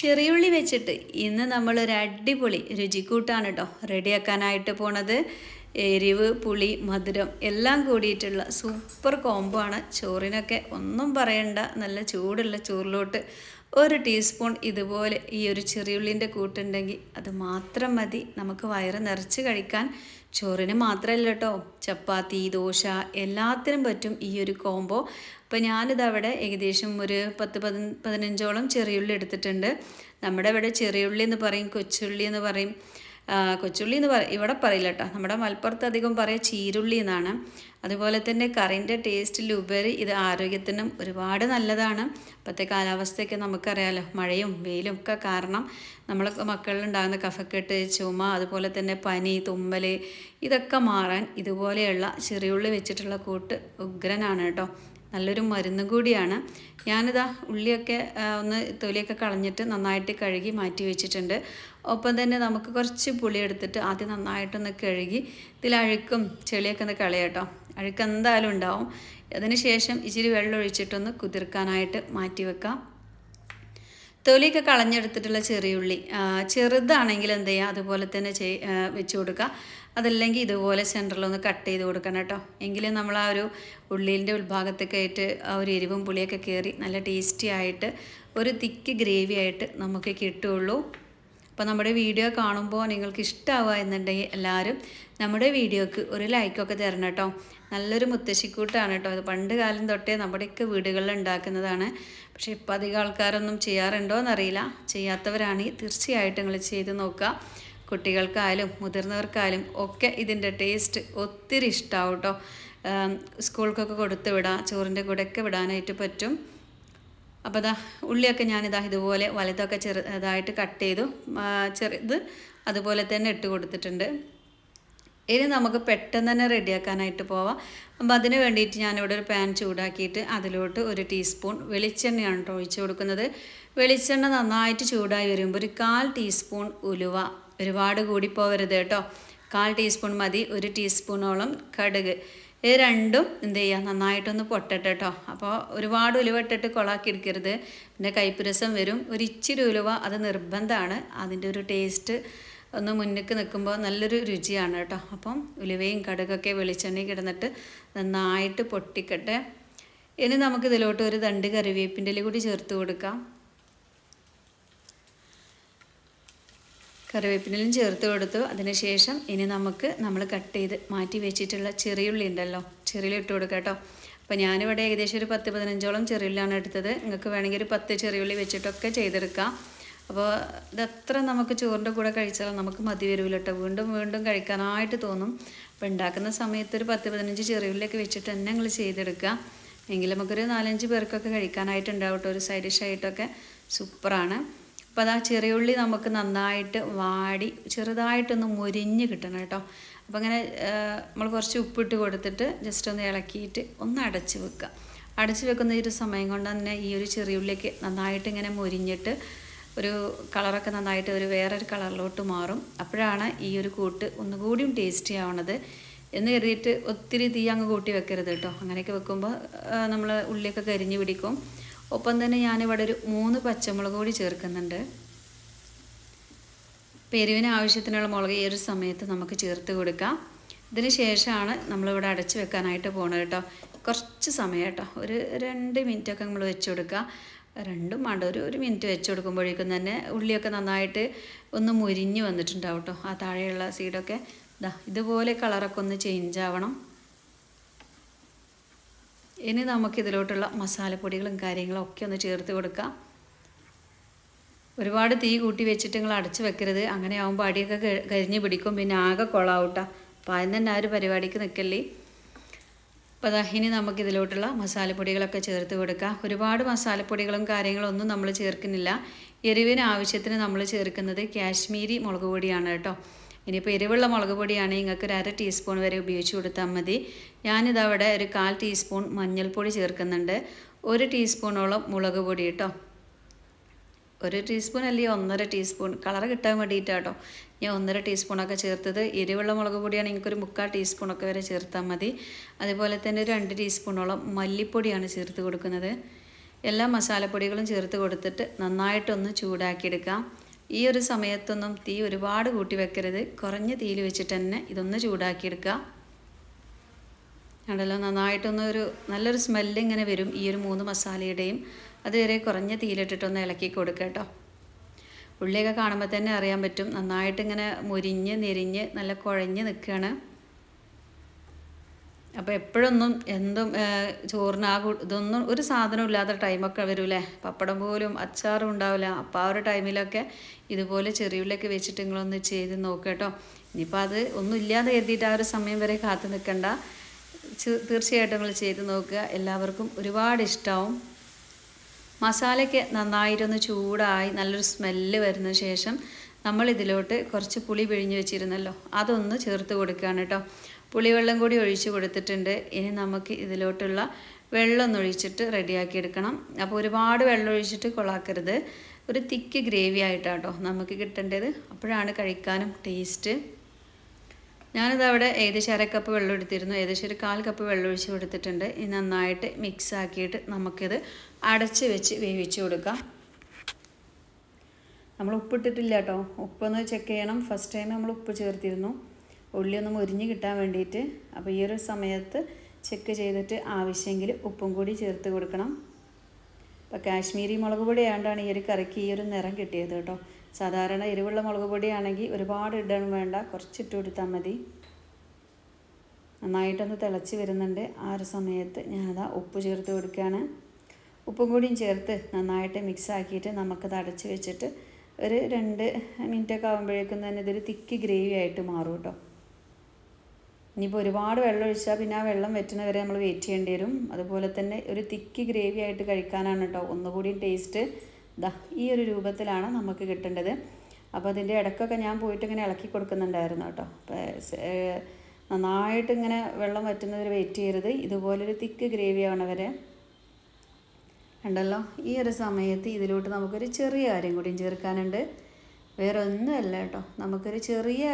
ചെറിയുള്ളി വെച്ചിട്ട് ഇന്ന് നമ്മളൊരു അടിപൊളി രുചിക്കൂട്ടാണ് കേട്ടോ റെഡിയാക്കാനായിട്ട് പോണത്. എരിവ് പുളി മധുരം എല്ലാം കൂടിയിട്ടുള്ള സൂപ്പർ കോംബോ ആണ്. ചോറിനൊക്കെ ഒന്നും പറയണ്ട. നല്ല ചൂടുള്ള ചോറിലോട്ട് ഒരു ടീസ്പൂൺ ഇതുപോലെ ഈ ഒരു ചെറിയുള്ളിന്റെ കൂട്ടുണ്ടെങ്കിൽ അത് മാത്രം മതി. നമുക്ക് വയറ് നിറച്ച് കഴിക്കാൻ ചോറിന് മാത്രമല്ല കേട്ടോ. ചപ്പാത്തി ദോശ എല്ലാത്തിനും പറ്റും ഈ ഒരു കോംബോ. അപ്പോൾ ഞാനിത് അവിടെ ഏകദേശം ഒരു പത്ത് പതി പതിനഞ്ചോളം ചെറിയുള്ളി എടുത്തിട്ടുണ്ട്. നമ്മുടെ ഇവിടെ ചെറിയുള്ളി എന്ന് പറയും കൊച്ചുള്ളി എന്ന് പറയും. കൊച്ചുള്ളി എന്ന് പറ ഇവിടെ പറയില്ല കേട്ടോ നമ്മുടെ മലപ്പുറത്ത് അധികം പറയുക ചീരുള്ളി എന്നാണ്. അതുപോലെ തന്നെ കറിന്റെ ടേസ്റ്റിലുപരി ഇത് ആരോഗ്യത്തിനും ഒരുപാട് നല്ലതാണ്. ഇപ്പോഴത്തെ കാലാവസ്ഥയൊക്കെ നമുക്കറിയാലോ. മഴയും വെയിലും ഒക്കെ കാരണം നമ്മൾ മക്കളിലുണ്ടാകുന്ന കഫക്കെട്ട് ചുമ അതുപോലെ തന്നെ പനി തുമ്മൽ ഇതൊക്കെ മാറാൻ ഇതുപോലെയുള്ള ചെറിയുള്ളി വെച്ചിട്ടുള്ള കൂട്ട് ഉഗ്രനാണ് കേട്ടോ. നല്ലൊരു മരുന്ന് കൂടിയാണ്. ഞാനിതാ ഉള്ളിയൊക്കെ ഒന്ന് തൊലിയൊക്കെ കളഞ്ഞിട്ട് നന്നായിട്ട് കഴുകി മാറ്റി വെച്ചിട്ടുണ്ട്. ഒപ്പം തന്നെ നമുക്ക് കുറച്ച് പുളി എടുത്തിട്ട് ആദ്യം നന്നായിട്ടൊന്ന് കഴുകി ഇതിൽ അഴുക്കും ചെളിയൊക്കെ ഒന്ന് കളയട്ടോ അഴുക്ക് എന്തായാലും ഉണ്ടാവും. അതിനുശേഷം ഇച്ചിരി വെള്ളം ഒഴിച്ചിട്ടൊന്ന് കുതിർക്കാനായിട്ട് മാറ്റി വെക്കാം. തൊലിയൊക്കെ കളഞ്ഞെടുത്തിട്ടുള്ള ചെറിയുള്ളി ചെറുതാണെങ്കിൽ എന്ത് ചെയ്യുക അതുപോലെ തന്നെ ചെയ് വെച്ച് കൊടുക്കുക. അതല്ലെങ്കിൽ ഇതുപോലെ സെന്ററിലൊന്ന് കട്ട് ചെയ്ത് കൊടുക്കണം കേട്ടോ. എങ്കിലും നമ്മൾ ആ ഒരു ഉള്ളിന്റെ ഉൾഭാഗത്തൊക്കെ ആയിട്ട് ആ ഒരു എരിവും പുളിയൊക്കെ കയറി നല്ല ടേസ്റ്റി ആയിട്ട് ഒരു തിക്ക് ഗ്രേവി ആയിട്ട് നമുക്ക് കിട്ടുള്ളൂ അപ്പോൾ നമ്മുടെ വീഡിയോ കാണുമ്പോൾ നിങ്ങൾക്ക് ഇഷ്ടമാവുക എന്നുണ്ടെങ്കിൽ എല്ലാവരും നമ്മുടെ വീഡിയോക്ക് ഒരു ലൈക്കൊക്കെ തരണം കേട്ടോ. നല്ലൊരു മുത്തശ്ശിക്കൂട്ടാണ് കേട്ടോ. അത് പണ്ട് കാലം തൊട്ടേ നമ്മുടെയൊക്കെ വീടുകളിൽ ഉണ്ടാക്കുന്നതാണ്. പക്ഷേ ഇപ്പോൾ അധികം ആൾക്കാരൊന്നും ചെയ്യാറുണ്ടോ എന്നറിയില്ല. ചെയ്യാത്തവരാണെങ്കിൽ തീർച്ചയായിട്ടും നിങ്ങൾ ചെയ്ത് നോക്കുക. കുട്ടികൾക്കായാലും മുതിർന്നവർക്കായാലും ഒക്കെ ഇതിന്റെ ടേസ്റ്റ് ഒത്തിരി ഇഷ്ടമാവും കേട്ടോ. സ്കൂൾക്കൊക്കെ കൊടുത്ത് വിടാം ചോറിന്റെ കൂടെയൊക്കെ വിടാനായിട്ട് പറ്റും. അപ്പോൾ ദാ ഉള്ളിയൊക്കെ ഞാനിതാ ഇതുപോലെ വലുതൊക്കെ ചെറുതായിട്ട് കട്ട് ചെയ്തു. ചെറുത് അതുപോലെ തന്നെ ഇട്ട് കൊടുത്തിട്ടുണ്ട്. ഇനി നമുക്ക് പെട്ടെന്ന് തന്നെ റെഡിയാക്കാനായിട്ട് പോവാം. അപ്പോൾ അതിന് വേണ്ടിയിട്ട് ഞാനിവിടെ ഒരു പാൻ ചൂടാക്കിയിട്ട് അതിലോട്ട് ഒരു ടീസ്പൂൺ വെളിച്ചെണ്ണയാണ് കേട്ടോ ഒഴിച്ച് കൊടുക്കുന്നത്. വെളിച്ചെണ്ണ നന്നായിട്ട് ചൂടായി വരുമ്പോൾ ഒരു കാൽ ടീസ്പൂൺ ഉലുവ. ഒരുപാട് കൂടി പോവരുത് കേട്ടോ. കാൽ ടീസ്പൂൺ മതി ഒരു ടീസ്പൂണോളം കടുക്. ഇത് രണ്ടും എന്ത് ചെയ്യുക നന്നായിട്ടൊന്ന് പൊട്ടട്ടെ കേട്ടോ അപ്പോൾ ഒരുപാട് ഉലുവ ഇട്ടിട്ട് കൊളാക്കി എടുക്കരുത് പിന്നെ കൈപ്പുരസം വരും. ഒരു ഇച്ചിരി ഉലുവ അത് നിർബന്ധമാണ്. അതിന്റെ ഒരു ടേസ്റ്റ് ഒന്ന് മുന്നിക്ക് നിൽക്കുമ്പോൾ നല്ലൊരു രുചിയാണ് കേട്ടോ. അപ്പം ഉലുവയും കടുകൊക്കെ വെളിച്ചെണ്ണയിൽ കിടന്നിട്ട് നന്നായിട്ട് പൊട്ടിക്കട്ടെ. ഇനി നമുക്ക് ഇതിലോട്ട് ഒരു തണ്ട് കറിവേപ്പിന്റെ കൂടി ചേർത്ത് കൊടുക്കാം. കറിവേപ്പിനും ചേർത്ത് കൊടുത്തു. അതിനുശേഷം ഇനി നമുക്ക് നമ്മൾ കട്ട് ചെയ്ത് മാറ്റി വെച്ചിട്ടുള്ള ചെറിയുള്ളി ഉണ്ടല്ലോ ചെറിയുള്ളി ഇട്ട് കൊടുക്കാം കേട്ടോ. അപ്പോൾ ഞാനിവിടെ ഏകദേശം ഒരു പത്ത് പതിനഞ്ചോളം ചെറിയുള്ളിയാണ് എടുത്തത്. നിങ്ങൾക്ക് വേണമെങ്കിൽ ഒരു പത്ത് ചെറിയുള്ളി വെച്ചിട്ടൊക്കെ ചെയ്തെടുക്കാം. അപ്പോൾ ഇതത്ര നമുക്ക് ചോറിന്റെ കൂടെ കഴിച്ചാൽ നമുക്ക് മതി വരില്ല കേട്ടോ. വീണ്ടും വീണ്ടും കഴിക്കാനായിട്ട് തോന്നും. അപ്പോൾ ഉണ്ടാക്കുന്ന സമയത്ത് ഒരു പത്ത് പതിനഞ്ച് ചെറിയുള്ളിയൊക്കെ വെച്ചിട്ട് തന്നെ ഞങ്ങൾ ചെയ്തെടുക്കുക. എങ്കിൽ നമുക്കൊരു നാലഞ്ച് പേർക്കൊക്കെ കഴിക്കാനായിട്ടുണ്ടാവും കേട്ടോ ഒരു സൈഡ് ഡിഷായിട്ടൊക്കെ സൂപ്പറാണ്. അപ്പോൾ അതാ ചെറിയുള്ളി നമുക്ക് നന്നായിട്ട് വാടി ചെറുതായിട്ടൊന്ന് മുരിഞ്ഞ് കിട്ടണം കേട്ടോ. അപ്പോൾ അങ്ങനെ നമ്മൾ കുറച്ച് ഉപ്പിട്ട് കൊടുത്തിട്ട് ജസ്റ്റ് ഒന്ന് ഇളക്കിയിട്ട് ഒന്ന് അടച്ച് വെക്കുക. അടച്ച് വെക്കുന്ന ഒരു സമയം കൊണ്ട് തന്നെ ഈ ഒരു ചെറിയുള്ളിക്ക് നന്നായിട്ട് ഇങ്ങനെ മുരിഞ്ഞിട്ട് ഒരു കളറൊക്കെ നന്നായിട്ട് ഒരു വേറൊരു കളറിലോട്ട് മാറും. അപ്പോഴാണ് ഈ ഒരു കൂട്ട് ഒന്നുകൂടിയും ടേസ്റ്റി ആവണത് എന്ന് കരുതിയിട്ട് ഒത്തിരി തീ അങ്ങ് കൂട്ടി വെക്കരുത് കേട്ടോ. അങ്ങനെയൊക്കെ വെക്കുമ്പോൾ നമ്മൾ ഉള്ളിയൊക്കെ കരിഞ്ഞ് പിടിക്കും. ഒപ്പം തന്നെ ഞാനിവിടെ ഒരു മൂന്ന് പച്ചമുളക് കൂടി ചേർക്കുന്നുണ്ട്. പെരുവിന് ആവശ്യത്തിനുള്ള മുളക് ഈ ഒരു സമയത്ത് നമുക്ക് ചേർത്ത് കൊടുക്കാം. ഇതിന് ശേഷമാണ് നമ്മളിവിടെ അടച്ചു വെക്കാനായിട്ട് പോണത് കേട്ടോ. കുറച്ച് സമയം കേട്ടോ. ഒരു രണ്ട് മിനിറ്റൊക്കെ നമ്മൾ വെച്ച് കൊടുക്കുക രണ്ടും വേണ്ട ഒരു ഒരു മിനിറ്റ് വെച്ച് കൊടുക്കുമ്പോഴേക്കും തന്നെ ഉള്ളിയൊക്കെ നന്നായിട്ട് ഒന്ന് മുരിഞ്ഞ് വന്നിട്ടുണ്ടാവും കേട്ടോ. ആ താഴെയുള്ള സീഡൊക്കെ ഇതാ ഇതുപോലെ കളറൊക്കെ ഒന്ന് ചേഞ്ച് ആവണം. ഇനി നമുക്ക് ഇതിലോട്ടുള്ള മസാലപ്പൊടികളും കാര്യങ്ങളും ഒക്കെ ഒന്ന് ചേർത്ത് കൊടുക്കാം. ഒരുപാട് തീ കൂട്ടി വെച്ചിട്ട് നിങ്ങൾ അടച്ചു വെക്കരുത്. അങ്ങനെ ആകുമ്പോൾ അടിയൊക്കെ കരിഞ്ഞ് പിടിക്കും. പിന്നെ ആകെ കൊളാവൂട്ടാ. അപ്പോൾ അതിന് തന്നെ ആ ഒരു പരിപാടിക്ക് നിൽക്കല്ലേ അപ്പോൾ അതാ ഇനി നമുക്ക് ഇതിലോട്ടുള്ള മസാലപ്പൊടികളൊക്കെ ചേർത്ത് കൊടുക്കാം. ഒരുപാട് മസാലപ്പൊടികളും കാര്യങ്ങളും ഒന്നും നമ്മൾ ചേർക്കുന്നില്ല. എരിവിന് ആവശ്യത്തിന് നമ്മൾ ചേർക്കുന്നത് കാശ്മീരി മുളക് പൊടിയാണ് കേട്ടോ. ഇനിയിപ്പോൾ എരിവുള്ള മുളക് പൊടിയാണെങ്കിൽ നിങ്ങൾക്ക് ഒരു അര ടീസ്പൂൺ വരെ ഉപയോഗിച്ച് കൊടുത്താൽ മതി. ഞാനിതവിടെ ഒരു കാൽ ടീസ്പൂൺ മഞ്ഞൾപ്പൊടി ചേർക്കുന്നുണ്ട്. ഒരു ടീസ്പൂണോളം മുളക് പൊടി കേട്ടോ. ഒരു ടീസ്പൂൺ അല്ലെങ്കിൽ ഒന്നര ടീസ്പൂൺ കളർ കിട്ടാൻ വേണ്ടിയിട്ടാണ് കേട്ടോ. ഞാൻ ഒന്നര ടീസ്പൂണൊക്കെ ചേർത്തത്. എരിവുള്ള മുളക് പൊടിയാണെങ്കിൽ എനിക്കൊരു മുക്കാൽ ടീസ്പൂണൊക്കെ വരെ ചേർത്താൽ മതി. അതുപോലെ തന്നെ ഒരു രണ്ട് ടീസ്പൂണോളം മല്ലിപ്പൊടിയാണ് ചേർത്ത് കൊടുക്കുന്നത്. എല്ലാ മസാലപ്പൊടികളും ചേർത്ത് കൊടുത്തിട്ട് നന്നായിട്ടൊന്ന് ചൂടാക്കിയെടുക്കാം. ഈ ഒരു സമയത്തൊന്നും തീ ഒരുപാട് കൂട്ടി വെക്കരുത്. കുറഞ്ഞ തീയിൽ വെച്ചിട്ട് തന്നെ ഇതൊന്ന് ചൂടാക്കിയെടുക്കുക. കണ്ടല്ലോ നന്നായിട്ടൊന്ന് ഒരു നല്ലൊരു സ്മെല്ല് ഇങ്ങനെ വരും ഈ ഒരു മൂന്ന് മസാലയുടെയും. അതുവരെ കുറഞ്ഞ തീയിലിട്ടിട്ടൊന്ന് ഇളക്കി കൊടുക്കുക കേട്ടോ. ഉള്ളിയൊക്കെ കാണുമ്പോൾ തന്നെ അറിയാൻ പറ്റും. നന്നായിട്ട് ഇങ്ങനെ മുരിഞ്ഞ് നെരിഞ്ഞ് നല്ല കുഴഞ്ഞ് നിൽക്കുകയാണ്. അപ്പോൾ എപ്പോഴൊന്നും എന്തും ചോറിന് ആ ഇതൊന്നും ഒരു സാധനം ഇല്ലാത്ത ടൈമൊക്കെ വരൂലേ പപ്പടം പോലും അച്ചാറും ഉണ്ടാവില്ല. അപ്പോൾ ആ ഒരു ടൈമിലൊക്കെ ഇതുപോലെ ചെറിയുള്ളിയൊക്കെ വെച്ചിട്ട് നിങ്ങളൊന്ന് ചെയ്ത് നോക്കുക കേട്ടോ. ഇനിയിപ്പോൾ അത് ഒന്നും ഇല്ലാതെ കരുതിയിട്ട് ആ ഒരു സമയം വരെ കാത്തു നിൽക്കണ്ട തീർച്ചയായിട്ടും നിങ്ങൾ ചെയ്ത് നോക്കുക. എല്ലാവർക്കും ഒരുപാട് ഇഷ്ടമാവും മസാലയ്ക്ക് നന്നായിട്ടൊന്ന് ചൂടായി നല്ലൊരു സ്മെല്ല് വരുന്ന ശേഷം നമ്മൾ ഇതിലോട്ട് കുറച്ച് പുളി പിഴിഞ്ഞ് വെച്ചിരുന്നല്ലോ അതൊന്ന് ചേർത്ത് കൊടുക്കുകയാണ് കേട്ടോ. പുളിവെള്ളം കൂടി ഒഴിച്ച് കൊടുത്തിട്ടുണ്ട്. ഇനി നമുക്ക് ഇതിലോട്ടുള്ള വെള്ളം ഒന്നൊഴിച്ചിട്ട് റെഡിയാക്കി എടുക്കണം. അപ്പോൾ ഒരുപാട് വെള്ളം ഒഴിച്ചിട്ട് കൊളാക്കരുത്. ഒരു തിക്ക് ഗ്രേവി ആയിട്ടാട്ടോ നമുക്ക് കിട്ടേണ്ടത്. അപ്പോഴാണ് കഴിക്കാനും ടേസ്റ്റ്. ഞാനിത് അവിടെ ഏകദേശം അര കപ്പ് വെള്ളം എടുത്തിരുന്നു. ഏകദേശം ഒരു കാൽ കപ്പ് വെള്ളം ഒഴിച്ച് കൊടുത്തിട്ടുണ്ട്. ഇനി നന്നായിട്ട് മിക്സ് ആക്കിയിട്ട് നമുക്കിത് അടച്ച് വെച്ച് വേവിച്ച് കൊടുക്കാം. നമ്മൾ ഉപ്പിട്ടിട്ടില്ല കേട്ടോ ഉപ്പൊന്ന് ചെക്ക് ചെയ്യണം. ഫസ്റ്റ് ടൈം നമ്മൾ ഉപ്പ് ചേർത്തിരുന്നു. ഉള്ളി ഒന്ന് മുരിഞ്ഞ് കിട്ടാൻ വേണ്ടിയിട്ട്. അപ്പോൾ ഈ ഒരു സമയത്ത് ചെക്ക് ചെയ്തിട്ട് ആവശ്യമെങ്കിൽ ഉപ്പും കൂടി ചേർത്ത് കൊടുക്കണം. അപ്പോൾ കാശ്മീരി മുളക് പൊടി ആയതുകൊണ്ടാണ് ഈ ഒരു കറിക്ക് ഈ ഒരു നിറം കിട്ടിയത് കേട്ടോ. സാധാരണ എരിവുള്ള മുളക് പൊടിയാണെങ്കിൽ ഒരുപാട് ഇടാൻ വേണ്ട. കുറച്ചിട്ട് കൊടുത്താൽ മതി. നന്നായിട്ടൊന്ന് തിളച്ച് വരുന്നുണ്ട്. ആ ഒരു സമയത്ത് ഞാനതാ ഉപ്പ് ചേർത്ത് കൊടുക്കുകയാണ്. ഉപ്പും കൂടിയും ചേർത്ത് നന്നായിട്ട് മിക്സ് ആക്കിയിട്ട് നമുക്കത് അടച്ച് വെച്ചിട്ട് ഒരു രണ്ട് മിനിറ്റൊക്കെ ആകുമ്പോഴേക്കും തന്നെ ഇതൊരു തിക്ക് ഗ്രേവി ആയിട്ട് മാറും കേട്ടോ. ഇനിയിപ്പോൾ ഒരുപാട് വെള്ളം ഒഴിച്ചാൽ പിന്നെ ആ വെള്ളം വറ്റുന്ന വരെ നമ്മൾ വെയിറ്റ് ചെയ്യേണ്ടി വരും. അതുപോലെ തന്നെ ഒരു തിക്ക് ഗ്രേവി ആയിട്ട് കഴിക്കാനാണ് കേട്ടോ ഒന്നുകൂടി ടേസ്റ്റ് ദാ ഈ ഒരു രൂപത്തിലാണ് നമുക്ക് കിട്ടേണ്ടത്. അപ്പോൾ അതിന്റെ ഇടയ്ക്കൊക്കെ ഞാൻ പോയിട്ട് ഇങ്ങനെ ഇളക്കി കൊടുക്കുന്നുണ്ടായിരുന്നു കേട്ടോ. നന്നായിട്ട് ഇങ്ങനെ വെള്ളം വറ്റുന്നവർ വെയിറ്റ് ചെയ്യരുത്. ഇതുപോലൊരു തിക്ക് ഗ്രേവി ആവണവരെ ഉണ്ടല്ലോ? ഈ ഒരു സമയത്ത് ഇതിലോട്ട് നമുക്കൊരു ചെറിയ കാര്യം കൂടിയും ചേർക്കാനുണ്ട്. വേറെ ഒന്നുമല്ല കേട്ടോ. നമുക്കൊരു ചെറിയ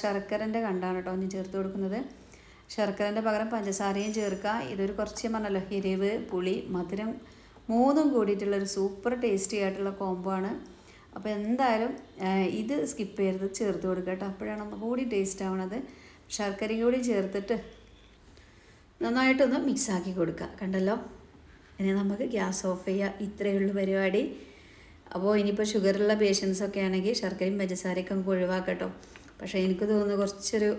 ശർക്കരന്റെ കണ്ടാണ് കേട്ടോ ഒന്ന് ചേർത്ത് കൊടുക്കുന്നത്. ശർക്കരന്റെ പകരം പഞ്ചസാരയും ചേർക്കുക. ഇതൊരു കുറച്ച് പറഞ്ഞല്ലോ എരിവ് പുളി മധുരം മൂന്നും കൂടിയിട്ടുള്ളൊരു സൂപ്പർ ടേസ്റ്റി ആയിട്ടുള്ള കോംബോ ആണ്. അപ്പോൾ എന്തായാലും ഇത് സ്കിപ്പ് ചെയ്ത് ചേർത്ത് കൊടുക്കുക കേട്ടോ. അപ്പോഴാണ് ഒന്നുകൂടി ടേസ്റ്റ് ആവണത്. ശർക്കരയും കൂടി ചേർത്തിട്ട് നന്നായിട്ടൊന്ന് മിക്സ് ആക്കി കൊടുക്കുക. കണ്ടല്ലോ? ഇനി നമുക്ക് ഗ്യാസ് ഓഫ് ചെയ്യുക ഇത്രയേ ഉള്ളൂ പരിപാടി. അപ്പോൾ ഇനിയിപ്പോൾ ഷുഗറുള്ള പേഷ്യൻസൊക്കെ ആണെങ്കിൽ ശർക്കരയും പഞ്ചസാരയൊക്കെ നമുക്ക് ഒഴിവാക്കട്ടോ. പക്ഷേ എനിക്ക് തോന്നുന്നു കുറച്ചൊരു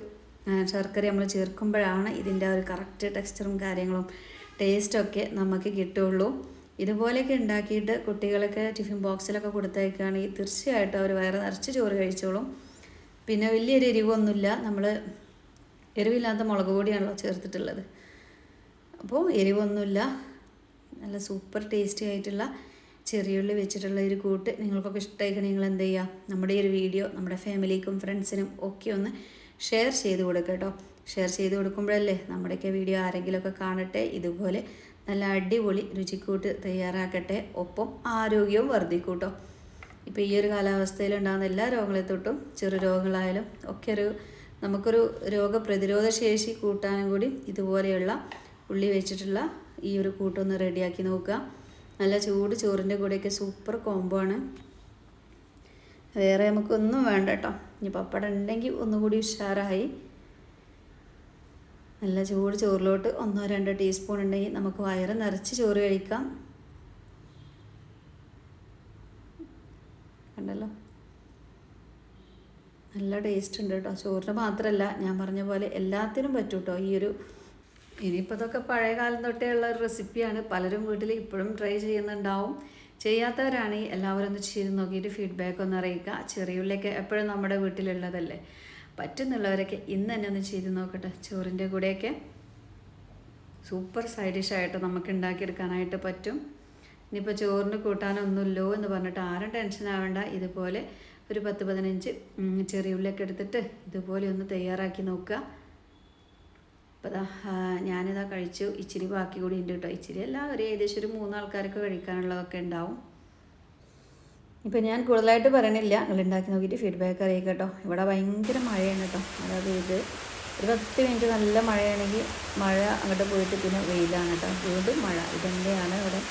ശർക്കര നമ്മൾ ചേർക്കുമ്പോഴാണ് ഇതിന്റെ ഒരു കറക്റ്റ് ടെക്സ്ചറും കാര്യങ്ങളും ടേസ്റ്റൊക്കെ നമുക്ക് കിട്ടുള്ളൂ ഇതുപോലെയൊക്കെ ഉണ്ടാക്കിയിട്ട് കുട്ടികളൊക്കെ ടിഫിൻ ബോക്സിലൊക്കെ കൊടുത്തയക്കുകയാണെങ്കിൽ തീർച്ചയായിട്ടും അവർ വയറ് നിറച്ച് ചോറ് കഴിച്ചോളും. പിന്നെ വലിയൊരു എരിവൊന്നുമില്ല. നമ്മൾ എരിവില്ലാത്ത മുളക് പൊടിയാണല്ലോ ചേർത്തിട്ടുള്ളത്. അപ്പോൾ എരിവൊന്നുമില്ല. നല്ല സൂപ്പർ ടേസ്റ്റി ആയിട്ടുള്ള ചെറിയുള്ളി വെച്ചിട്ടുള്ള ഒരു കൂട്ട് നിങ്ങൾക്കൊക്കെ ഇഷ്ടമായിക്കണ നിങ്ങൾ എന്ത് ചെയ്യുക നമ്മുടെ ഈ ഒരു വീഡിയോ നമ്മുടെ ഫാമിലിക്കും ഫ്രണ്ട്സിനും ഒക്കെ ഒന്ന് ഷെയർ ചെയ്ത് കൊടുക്കുക കേട്ടോ. ഷെയർ ചെയ്ത് കൊടുക്കുമ്പോഴല്ലേ നമ്മുടെയൊക്കെ വീഡിയോ ആരെങ്കിലുമൊക്കെ കാണട്ടെ? ഇതുപോലെ നല്ല അടിപൊളി രുചിക്കൂട്ട് തയ്യാറാക്കട്ടെ. ഒപ്പം ആരോഗ്യവും വർദ്ധിക്കൂട്ടോ ഇപ്പോൾ ഈ ഒരു കാലാവസ്ഥയിൽ ഉണ്ടാകുന്ന എല്ലാ രോഗങ്ങളെ തൊട്ടും ചെറു രോഗങ്ങളായാലും ഒക്കെ ഒരു നമുക്കൊരു രോഗപ്രതിരോധ ശേഷി കൂട്ടാനും കൂടി ഇതുപോലെയുള്ള ഉള്ളി വെച്ചിട്ടുള്ള ഈ ഒരു കൂട്ടൊന്ന് റെഡിയാക്കി നോക്കുക. നല്ല ചൂട് ചോറിന്റെ കൂടെയൊക്കെ സൂപ്പർ കോംബോ ആണ്. വേറെ നമുക്കൊന്നും വേണ്ട കേട്ടോ. ഇനി പപ്പടം ഉണ്ടെങ്കിൽ ഒന്നുകൂടി ഉഷാറായി. നല്ല ചൂട് ചോറിലോട്ട് ഒന്നോ രണ്ടോ ടീസ്പൂൺ ഉണ്ടെങ്കിൽ നമുക്ക് വയറ് നിറച്ച് ചോറ് കഴിക്കാം. കണ്ടല്ലോ? നല്ല ടേസ്റ്റ് ഉണ്ട് കേട്ടോ. ചോറിന് മാത്രമല്ല ഞാൻ പറഞ്ഞ പോലെ എല്ലാത്തിനും പറ്റും കേട്ടോ ഈ ഒരു ഇനിയിപ്പോൾ ഇതൊക്കെ പഴയ കാലം തൊട്ടേ ഉള്ള ഒരു റെസിപ്പിയാണ് പലരും വീട്ടിൽ ഇപ്പോഴും ട്രൈ ചെയ്യുന്നുണ്ടാവും. ചെയ്യാത്തവരാണെങ്കിൽ എല്ലാവരും ഒന്ന് ചെയ്ത് നോക്കിയിട്ട് ഫീഡ്ബാക്ക് ഒന്ന് അറിയിക്കുക ചെറിയുള്ളിയൊക്കെ എപ്പോഴും നമ്മുടെ വീട്ടിലുള്ളതല്ലേ. പറ്റുന്നുള്ളവരൊക്കെ ഇന്ന് തന്നെ ഒന്ന് ചെയ്ത് നോക്കട്ടെ. ചോറിന്റെ കൂടെയൊക്കെ സൂപ്പർ സൈഡ് ഡിഷായിട്ട് നമുക്ക് ഉണ്ടാക്കിയെടുക്കാനായിട്ട് പറ്റും. ഇനിയിപ്പോൾ ചോറിന് കൂട്ടാനൊന്നുമില്ലോ എന്ന് പറഞ്ഞിട്ട് ആരും ടെൻഷൻ ആവേണ്ട. ഇതുപോലെ ഒരു പത്ത് പതിനഞ്ച് ചെറിയുള്ളിയൊക്കെ എടുത്തിട്ട് ഇതുപോലെ ഒന്ന് തയ്യാറാക്കി നോക്കുക അപ്പോൾ ഞാനിതാ കഴിച്ചു. ഇച്ചിരി ബാക്കി കൂടി ഉണ്ട് കേട്ടോ ഇച്ചിരി അല്ല ഒരു ഏകദേശം ഒരു മൂന്നാൾക്കാർക്ക് കഴിക്കാനുള്ളതൊക്കെ ഉണ്ടാവും. ഇപ്പം ഞാൻ കൂടുതലായിട്ട് പറയണില്ല. നിങ്ങൾ ഉണ്ടാക്കി നോക്കിയിട്ട് ഫീഡ്ബാക്ക് അറിയിക്കുക കേട്ടോ ഇവിടെ ഭയങ്കര മഴയാണ് കേട്ടോ അതായത് ഇത് ഒരു പത്ത് മിനിറ്റ് നല്ല മഴയാണെങ്കിൽ മഴ അങ്ങോട്ട് പോയിട്ട് പിന്നെ വെയിലാണ് കേട്ടോ വീണ്ടും മഴ. ഇതന്നെയാണ് ഇവിടെ.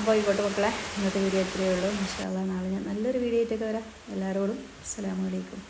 അപ്പോൾ ആയിക്കോട്ടെ മക്കളെ ഇന്നത്തെ വീഡിയോ ഇത്രയേ ഉള്ളൂ. ഇൻഷാല്ല നാളെ ഞാൻ നല്ലൊരു വീഡിയോ ആയിട്ടൊക്കെ വരാം. എല്ലാവരോടും അസ്സാം അലൈക്കും.